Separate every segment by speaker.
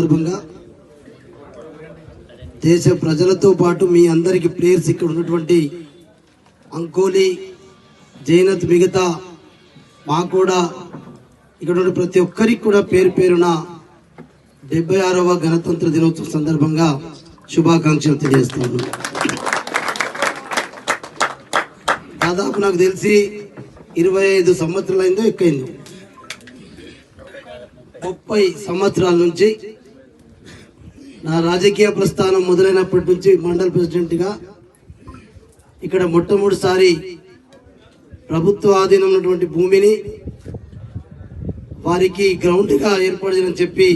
Speaker 1: సందర్భంగా దేశ ప్రజలతో పాటు మీ అందరికి ప్లేయర్స్ ఇక్కడ ఉన్నటువంటి అంకోలి జైనత్ మిగతా మా కూడా ఇక్కడ ఉన్న ప్రతి ఒక్కరికి కూడా పేరు పేరున డెబ్బై ఆరవ గణతంత్ర దినోత్సవం సందర్భంగా శుభాకాంక్షలు తెలియజేస్తాను దాదాపు నాకు తెలిసి ఇరవై ఐదు సంవత్సరాలైందో ఎక్కువైందో ముప్పై సంవత్సరాల నుంచి నా రాజకీయ ప్రస్థానం మొదలైనప్పటి నుంచి మండల్ ప్రెసిడెంట్గా ఇక్కడ మొట్టమొదటిసారి ప్రభుత్వ ఆధీనం ఉన్నటువంటి భూమిని వారికి గ్రౌండ్గా ఏర్పడదని చెప్పి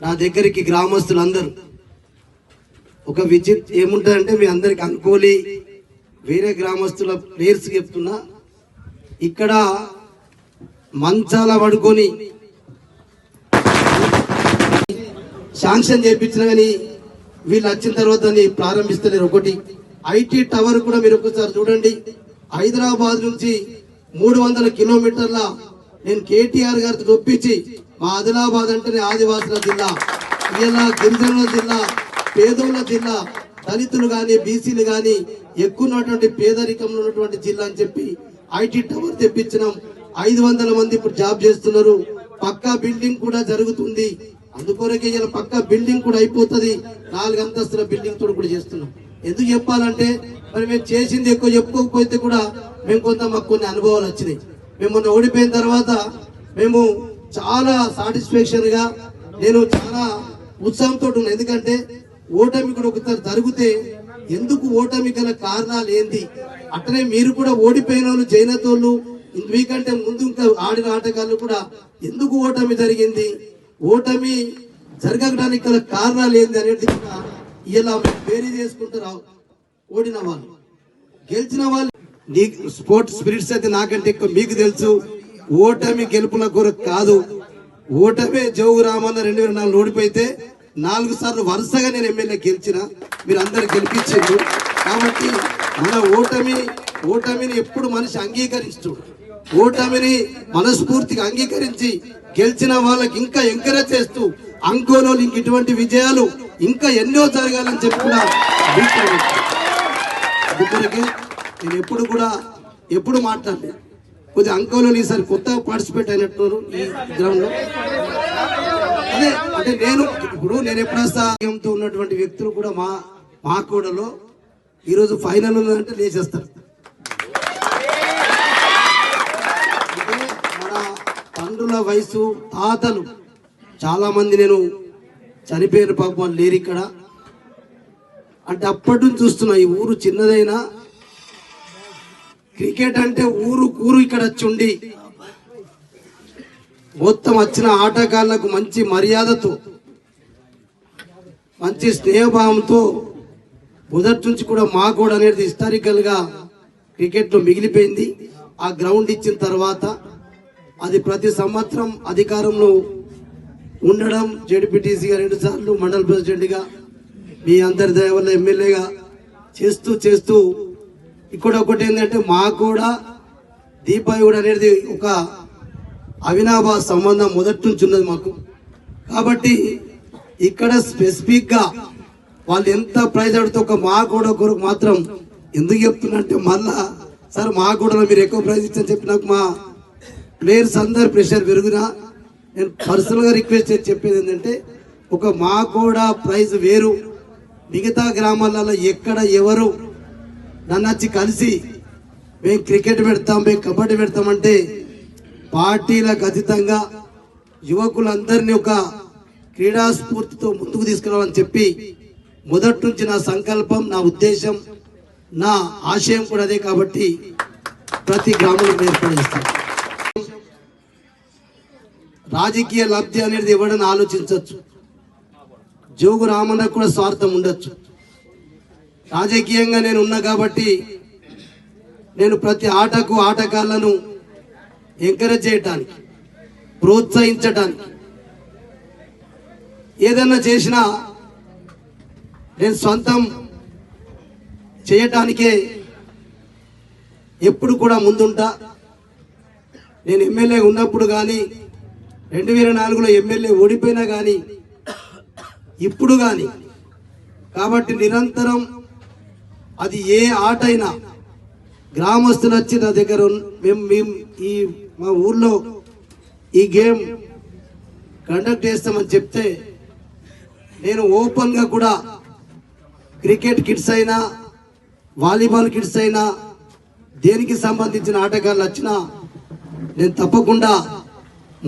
Speaker 1: నా దగ్గరికి గ్రామస్తులందరూ ఒక విచిత్ ఏముంటుందంటే మీ అందరికి అనుకోలి వేరే గ్రామస్తుల ప్లేయర్స్ చెప్తున్నా ఇక్కడ మంచాల పడుకొని శాంక్షన్ చేయించిన కానీ వీళ్ళు వచ్చిన తర్వాత దాన్ని ప్రారంభిస్తలేరు ఒకటి. ఐటీ టవర్ కూడా మీరు ఒకసారి చూడండి. హైదరాబాద్ నుంచి మూడు వందల కిలోమీటర్ల నేను కేటీఆర్ గారితో ఒప్పించి మా ఆదిలాబాద్ అంటేనే ఆదివాసుల జిల్లా ఇలా గిరిజనుల జిల్లా పేదోళ్ళ జిల్లా దళితులు కానీ బీసీలు కానీ ఎక్కువ ఉన్నటువంటి పేదరికంలో ఉన్నటువంటి జిల్లా అని చెప్పి ఐటీ టవర్ తెప్పించినాం. ఐదు వందల మంది ఇప్పుడు జాబ్ చేస్తున్నారు. పక్కా బిల్డింగ్ కూడా జరుగుతుంది. అందుకోరకే ఇలా పక్క బిల్డింగ్ కూడా అయిపోతుంది. నాలుగు అంతస్తుల బిల్డింగ్ తోడు కూడా చేస్తున్నాం. ఎందుకు చెప్పాలంటే మరి మేము చేసింది ఎక్కువ చెప్పుకోకపోతే కూడా మేము కొంత మాకు కొన్ని అనుభవాలు వచ్చినాయి. మేము మొన్న ఓడిపోయిన తర్వాత మేము చాలా సాటిస్ఫాక్షన్గా నేను చాలా ఉత్సాహంతో ఉన్నాను ఎందుకంటే ఓటమి కూడా ఒకసారి జరిగితే ఎందుకు ఓటమి గల కారణాలు ఏంది? అట్లనే మీరు కూడా ఓడిపోయిన వాళ్ళు జైనతోళ్ళు మీకంటే ముందు ఇంకా ఆడిన ఆటగాళ్ళు కూడా ఎందుకు ఓటమి జరిగింది? ఓటమి జరగడానికి గల కారణాలు ఏంది అనేది కూడా ఇలా వేరే చేసుకుంటారు ఓడిన వాళ్ళు. గెలిచిన వాళ్ళు నీ స్పోర్ట్స్ స్పిరిట్స్ అయితే నాకంటే ఎక్కువ మీకు తెలుసు. ఓటమి గెలుపుల కొరకు కాదు. ఓటమే జోగు రామన్న రెండు వేల నాలుగు ఓడిపోయితే నాలుగు సార్లు వరుసగా నేను ఎమ్మెల్యే గెలిచిన. మీరు అందరు గెలిపించారు కాబట్టి మన ఓటమి ఓటమిని ఎప్పుడు మనిషి అంగీకరించుడు. ఓటమిని మనస్ఫూర్తిగా అంగీకరించి గెలిచిన వాళ్ళకి ఇంకా ఎంకరేజ్ చేస్తూ అంకోలో ఇంక ఇటువంటి విజయాలు ఇంకా ఎన్నో జరగాలని చెప్పి కూడా అందుకొరకే నేను ఎప్పుడు కూడా ఎప్పుడు మాట్లాడలేదు కొద్దిగా అంకోలో ఈసారి కొత్తగా పార్టిసిపేట్ అయినట్టున్నారు ఈ గ్రౌండ్లో అదే అంటే నేను ఇప్పుడు నేను ఎప్పుడైతే ఉన్నటువంటి వ్యక్తులు కూడా మా మా కూడలో ఈరోజు ఫైనల్ ఉందంటే లేచేస్తారు అంటే మన తండ్రుల వయసు తాతలు. చాలా మంది నేను చనిపోయిన పాపం లేరు ఇక్కడ. అంటే అప్పటి నుంచి చూస్తున్నా ఈ ఊరు చిన్నదైనా క్రికెట్ అంటే ఊరు కూరు ఇక్కడ వచ్చి మొత్తం వచ్చిన ఆటగాళ్ళకు మంచి మర్యాదతో మంచి స్నేహభావంతో మొదటి నుంచి కూడా మా కూడా అనేది హిస్టారికల్గా క్రికెట్లో మిగిలిపోయింది. ఆ గ్రౌండ్ ఇచ్చిన తర్వాత అది ప్రతి సంవత్సరం అధికారంలో ఉండడం జడ్పీటీసీగా రెండు సార్లు మండల ప్రెసిడెంట్గా మీ అందరి దయ వల్ల ఎమ్మెల్యేగా చేస్తూ చేస్తూ ఇక్కడ ఒకటి ఏంటంటే మాకు కూడా దీపావళి అనేది ఒక అవినాభా సంబంధం మొదటి నుంచి ఉన్నది మాకు. కాబట్టి ఇక్కడ స్పెసిఫిక్గా వాళ్ళు ఎంత ప్రైజ్ అడితే ఒక మా కూడా కొరకు మాత్రం ఎందుకు చెప్తున్నంటే మళ్ళా సార్ మా కూడా మీరు ఎక్కువ ప్రైజ్ ఇచ్చని చెప్పి నాకు మా ప్లేయర్స్ అందరు ప్రెషర్ పెరుగునా? నేను పర్సనల్గా రిక్వెస్ట్ చేసి చెప్పేది ఏంటంటే ఒక మా కూడా ప్రైజ్ వేరు. మిగతా గ్రామాలలో ఎక్కడ ఎవరు నన్ను వచ్చి కలిసి మేము క్రికెట్ పెడతాం మేము కబడ్డీ పెడతామంటే పార్టీలకు అతీతంగా యువకులందరినీ ఒక క్రీడా స్ఫూర్తితో ముందుకు తీసుకురావాలని చెప్పి మొదటి నుంచి నా సంకల్పం నా ఉద్దేశం నా ఆశయం కూడా అదే కాబట్టి ప్రతి గ్రామంలో ఏర్పాటు చేస్తాం. రాజకీయ లబ్ధి అనేది ఎవడని ఆలోచించవచ్చు జోగు రామన్నకు కూడా స్వార్థం ఉండొచ్చు. రాజకీయంగా నేను ఉన్నా కాబట్టి నేను ప్రతి ఆటకు ఆటగాళ్ళను ఎంకరేజ్ చేయటానికి ప్రోత్సహించటానికి ఏదన్నా చేసినా నేను సొంతం చేయటానికే ఎప్పుడు కూడా ముందుంటా. నేను ఎమ్మెల్యే ఉన్నప్పుడు కానీ రెండు వేల నాలుగులో ఎమ్మెల్యే ఓడిపోయినా కానీ ఇప్పుడు కానీ కాబట్టి నిరంతరం అది ఏ ఆట అయినా గ్రామస్తులు వచ్చి నా దగ్గర మేము మేము ఈ మా ఊర్లో ఈ గేమ్ కండక్ట్ చేస్తామని చెప్తే నేను ఓపెన్గా కూడా క్రికెట్ కిట్స్ అయినా వాలీబాల్ కిట్స్ అయినా దేనికి సంబంధించిన ఆటగాళ్ళు వచ్చినా నేను తప్పకుండా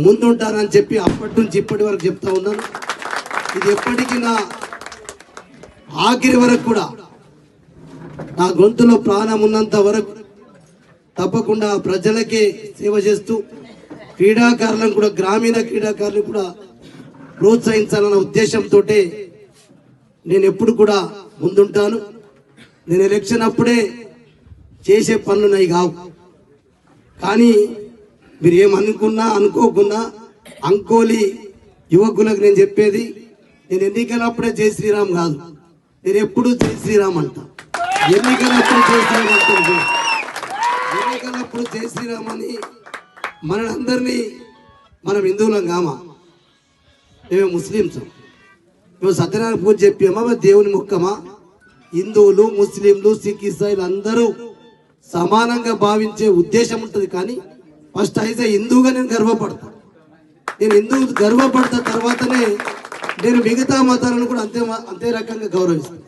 Speaker 1: ముందుంటానని చెప్పి అప్పటి నుంచి ఇప్పటి వరకు చెప్తా ఉన్నాను. ఇది ఎప్పటికీ నా ఆఖరి వరకు కూడా నా గొంతులో ప్రాణం ఉన్నంత వరకు తప్పకుండా ప్రజలకే సేవ చేస్తూ క్రీడాకారులను కూడా గ్రామీణ క్రీడాకారులను కూడా ప్రోత్సహించాలన్న ఉద్దేశంతో నేను ఎప్పుడు కూడా ముందుంటాను. నేను ఎలక్షన్ అప్పుడే చేసే పనులు నాయి కావు. కానీ మీరు ఏమనుకున్నా అనుకోకున్నా అంకోలి యువకులకు నేను చెప్పేది నేను ఎన్నికలప్పుడే జై శ్రీరామ్ కాదు నేను ఎప్పుడు జై శ్రీరామ్ అంట. ఎన్నికలప్పుడు జై శ్రీరామ్ అంటుంది ఎన్నికలప్పుడు జై శ్రీరామ్ అని మనందరినీ మనం హిందువులం కామా? మేము ముస్లిమ్స్. మేము సత్యనారాయణ పూజ చెప్పామా? దేవుని ముక్కమా హిందువులు ముస్లింలు సిక్ ఇస్రాయిల్ అందరూ సమానంగా భావించే ఉద్దేశం ఉంటుంది కానీ ఫస్ట్ అయితే హిందువుగా నేను గర్వపడతాను నేను హిందూ గర్వపడతా తర్వాతనే నేను మిగతా మతాలను కూడా అంతే అంతే రకంగా గౌరవిస్తాను